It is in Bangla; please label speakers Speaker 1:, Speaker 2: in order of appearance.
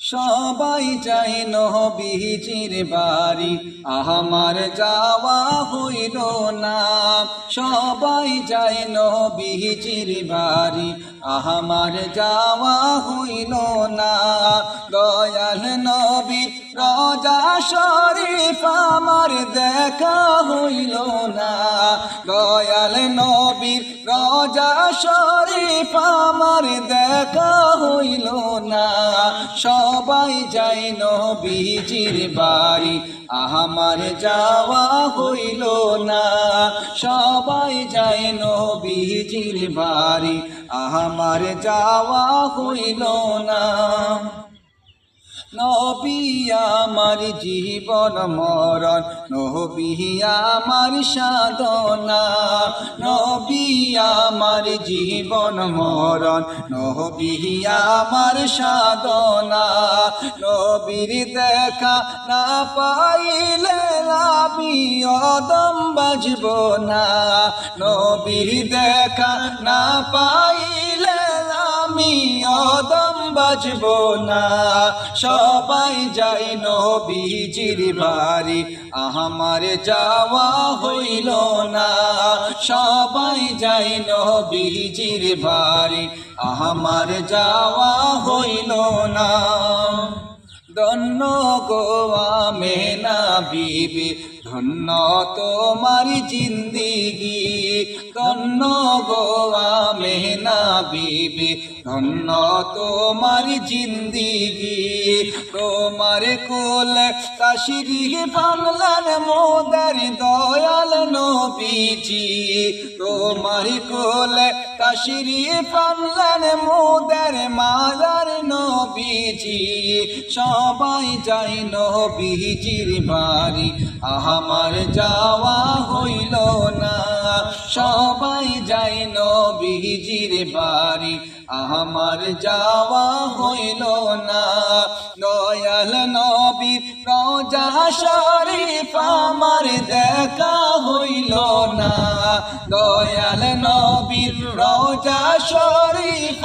Speaker 1: সবাই চাই নবীজির বাড়ি আমার যাওয়া হইল না। সবাই চাই নবীজির বাড়ি আমার যাওয়া হইল না। দয়াল নবী, রজা শরীফ, আমার দেখা হইল না। দয়াল নবীর রজা শরীফ আমার দেখা হইল না। সবাই যাই নবীজির বাড়ি আমার যাওয়া হইল না। সবাই যাই নবীজির বাড়ি আমার যাওয়া হইল না। নবী আমার জীবন মরণ, নবী আমার সাধনা। নবী আমার জীবন মরণ, নবী আমার সাধনা। নবীর দেখা না পাইলে আমি অদম বাজব না। নবীর দেখা না পাইলে আমি অদম বাজব না। সবাই যাই নবীজির বাড়ি। আমার যাওয়া হইল না। সবাই যাই নবীজির বাড়ি। আমার যাওয়া হইল না। ধন্য গোয়া মেনা বিবি, ধন্য তোমার জিন্দিগি। ধন্য গোয়া মেনা বিবি, ধন্য তোমার জিন্দিগি। তোমার কোল কাশিরি বাংলার মোদার দয়াল নবীজি। তোমার কোল কাশিরি বাংলার মোদার মালার নবীজি। সবাই যাই নবীজির বাড়ি আমার যাওয়া হইল না। সবাই যাই নবীজির বাড়ি। আমার যাওয়া হইল না। দয়াল নবী রজা শরীফ আমার দেখা হইল না। দয়াল নবীর রজা শরীফ